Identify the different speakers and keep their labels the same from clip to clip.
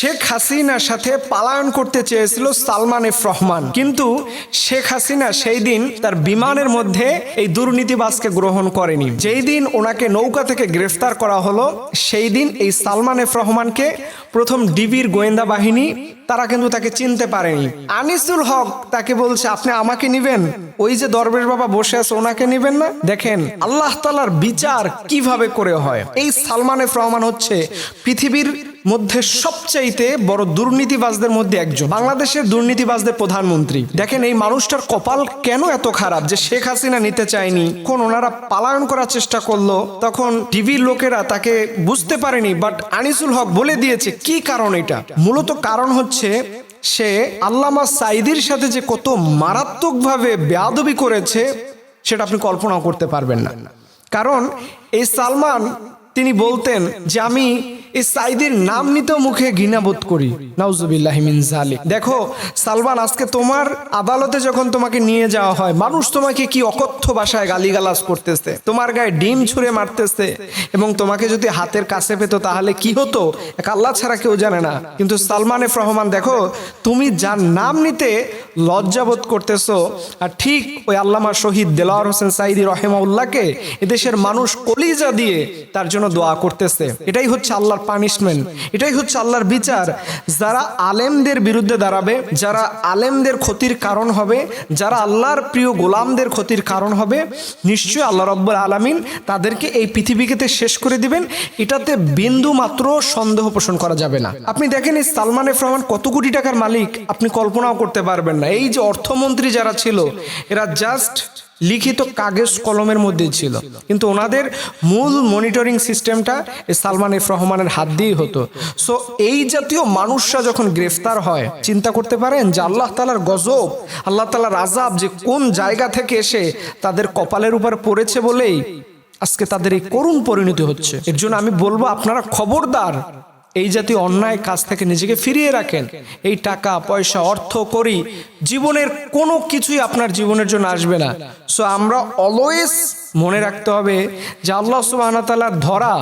Speaker 1: শেখ হাসিনার সাথে পালায়ন করতে চেয়েছিল সালমান এফ রহমান। কিন্তু শেখ হাসিনা সেই দিন তার বিমানের মধ্যে এই দুর্নীতিবাজকে গ্রহণ করেনি। যেই দিন ওনাকে নৌকা থেকে গ্রেফতার করা হলো, সেই দিন এই সালমান এফ রহমানকে প্রথম ডিবির গোয়েন্দা বাহিনী, তারা কিন্তু তাকে চিনতে পারেনি। আনিসুল হক তাকে বলছে, আপনি আমাকে নিবেন? ওই যে দরবেশ বাবা বসে আছে, ওনাকে নিবেন না? দেখেন, আল্লাহ তালার বিচার কীভাবে করে হয়? এই সালমান এফ রহমান হচ্ছে পৃথিবীর মধ্যে সবচাইতে বড় দুর্নীতিবাজদের মধ্যে একজন। বাংলাদেশের দুর্নীতিবাজদের প্রধানমন্ত্রী। দেখেন এই মানুষটার কপাল কেন এত খারাপ যে শেখ হাসিনা নিতে চায়নি? কোন ওনারা পালায়ন করার চেষ্টা করল? তখন টিভির লোকেরা তাকে বুঝতে পারেনি বাট আনিসুল হক বলে দিয়েছে কি কারণ এটা? মূলত কারণ হচ্ছে সে আল্লামা সাইদির সাথে যে কত মারাত্মকভাবে বেয়াদবি করেছে, সেটা আপনি কল্পনাও করতে পারবেন না। কারণ এই সালমান তিনি বলতেন যে আমি এই সাইদের নাম নিতেও মুখে ঘৃণাবোধ করি। নাউজুবিল্লাহিমিন দেখো, সালমান, আজকে তোমার আদালতে যখন তোমাকে নিয়ে যাওয়া হয়, মানুষ তোমাকে কি অকথ্য ভাষায় গালিগালাজ করতেছে? তোমার গায়ে ডিম ছুঁড়ে মারতেছে এবং তোমাকে যদি হাতের কাছে পেতো তাহলে কি হতো? এক আল্লাহ ছাড়া কেউ জানে না। কিন্তু সালমান এফ রহমান দেখো, তুমি যার নাম নিতে লজ্জাবোধ করতেছো? আর ঠিক ওই আল্লামা শহীদ দেলাওয়ার হোসেন সাইদি রহেমাউল্লাহকে এদেশের মানুষ কলিজা দিয়ে তার জন্য দোয়া করতেছে। এটাই হচ্ছে আল্লাহর পানিশমেন্ট এটাই হচ্ছে আল্লাহর বিচার। যারা আলেমদের বিরুদ্ধে দাঁড়াবে, যারা আলেমদের ক্ষতির কারণ হবে, যারা আল্লাহর প্রিয় গোলামদের ক্ষতির কারণ হবে, নিশ্চয়ই আল্লাহ রব্বুল আলামিন তাদেরকে এই পৃথিবীকে শেষ করে দিবেন। এটাতে বিন্দু মাত্র সন্দেহ পোষণ করা যাবে না। আপনি দেখেন এই সালমান এফ রহমান কত কোটি টাকার মালিক, আপনি কল্পনাও করতে পারবেন না। এই যে অর্থমন্ত্রী যারা ছিল, এরা জাস্ট লিখিত কাগজ কলমের মধ্যে ছিল। কিন্তু ওনাদের মূল মনিটরিং সিস্টেমটা সালমান এফ রহমানের হাত দিয়েই হতো। সো এই জাতীয় মানুষরা যখন গ্রেফতার হয়, চিন্তা করতে পারেন যে আল্লাহ তালার গজব, আল্লাহ তালার আজাব যে কোন জায়গা থেকে এসে তাদের কপালের উপর পড়েছে বলেই আজকে তাদের এই করুণ পরিণতি হচ্ছে। এর জন্য আমি বলব, আপনারা খবরদার এই জাতীয় অন্যায় কাজ থেকে নিজেকে ফিরিয়ে রাখেন। এই টাকা, পয়সা, অর্থ করি, জীবনের কোনো কিছুই আপনার জীবনের জন্য আসবে না। সো আমরা অলওয়েজ মনে রাখতে হবে যে আল্লাহ সুবাহতালার ধরা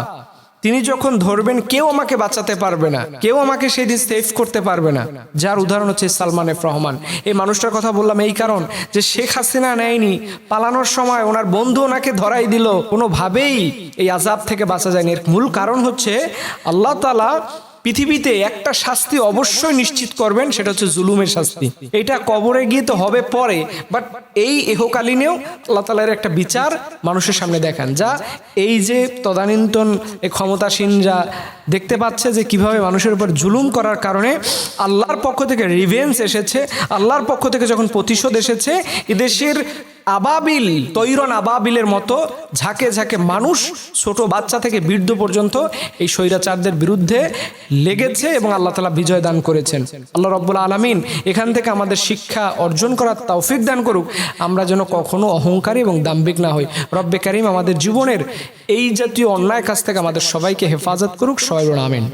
Speaker 1: তিনি যখন ধরবেন, কেউ আমাকে বাঁচাতে পারবে না। কেউ আমাকে সেই দিন সেভ করতে পারবে না। যার উদাহরণ হচ্ছে সালমান এফ রহমান। এই মানুষটার কথা বললাম এই কারণ যে শেখ হাসিনা নেয়নি, পালানোর সময় ওনার বন্ধু ওনাকে ধরাই দিল। কোনোভাবেই এই আজাব থেকে বাঁচা যায়নি। এর মূল কারণ হচ্ছে আল্লাহ তালা পৃথিবীতে একটা শাস্তি অবশ্যই নিশ্চিত করবেন, সেটা হচ্ছে জুলুমের শাস্তি। এটা কবরে গিয়ে তো হবে পরে বাট এই এহকালীনেও আল্লাহ তালার একটা বিচার মানুষের সামনে দেখান। যা এই যে তদানীন্তন ক্ষমতাসীন যা দেখতে পাচ্ছে যে কীভাবে মানুষের উপর জুলুম করার কারণে আল্লাহর পক্ষ থেকে রিভেন্স এসেছে, আল্লাহর পক্ষ থেকে যখন প্রতিশোধ এসেছে, এদেশের আবাবিল, তৈরন আবাবিলের মতো ঝাঁকে ঝাঁকে মানুষ ছোট বাচ্চা থেকে বৃদ্ধ পর্যন্ত এই স্বৈরাচারদের বিরুদ্ধে লেগেছে এবং আল্লাহ তালা বিজয় দান করেছেন। আল্লাহ রব্বুল আলমিন এখান থেকে আমাদের শিক্ষা অর্জন করার তৌফিক দান করুক। আমরা যেন কখনো অহংকারী এবং দাম্বিক না হই। রব্বে কারিম আমাদের জীবনের এই জাতীয় অন্যায় কাছ থেকে আমাদের সবাইকে হেফাজত করুক। সবাই আমিন।